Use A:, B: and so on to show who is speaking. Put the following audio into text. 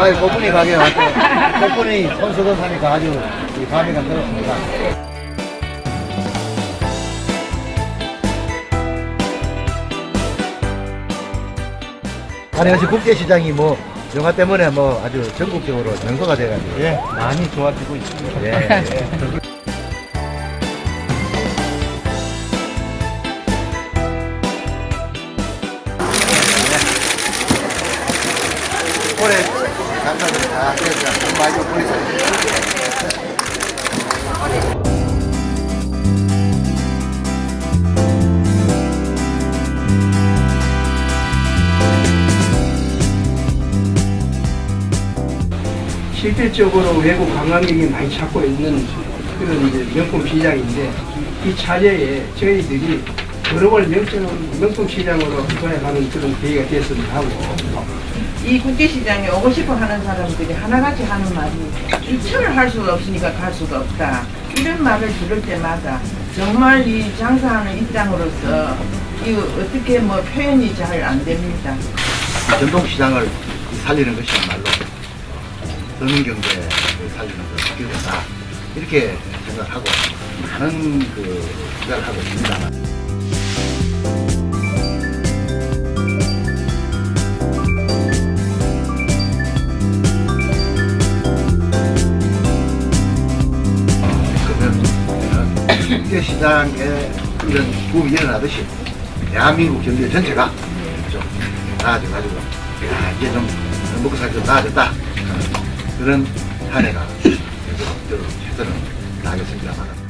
A: 아이, 꽃분이 가게 왔고, 꽃분이 손수건 사니까 아주 이 감회가 들었습니다. 아니, 역시 국제시장이 뭐, 영화 때문에 뭐 아주 전국적으로 명소가 돼가지고.
B: 예, 많이 좋아지고 있습니다.
A: 예, 예. 올해 감사합니다. 돈 많이 좀 보내세요.
C: 실질적으로 외국 관광객이 많이 찾고 있는 그런 이제 명품 시장인데 이 차제에 저희들이 글로벌 명품, 명품 시장으로 도약하는 그런 계기가 됐으면 하고
D: 이 국제시장에 오고 싶어 하는 사람들이 하나같이 하는 말이 주차를 할 수가 없으니까 갈 수가 없다. 이런 말을 들을 때마다 정말 이 장사하는 입장으로서 이거 어떻게 뭐 표현이 잘 안 됩니다.
A: 전통시장을 살리는 것이야말로 서민경제를 살리는 그 길이다. 이렇게 생각하고 많은 그 생각을 하고 있습니다. 국제 시장에 이런 붐이 일어나듯이 대한민국 경제 전체가 좀 나아져가지고 야 이제 좀 먹고 살기 좀 나아졌다 그런 한 해가 되도록 최선을 다하겠습니다.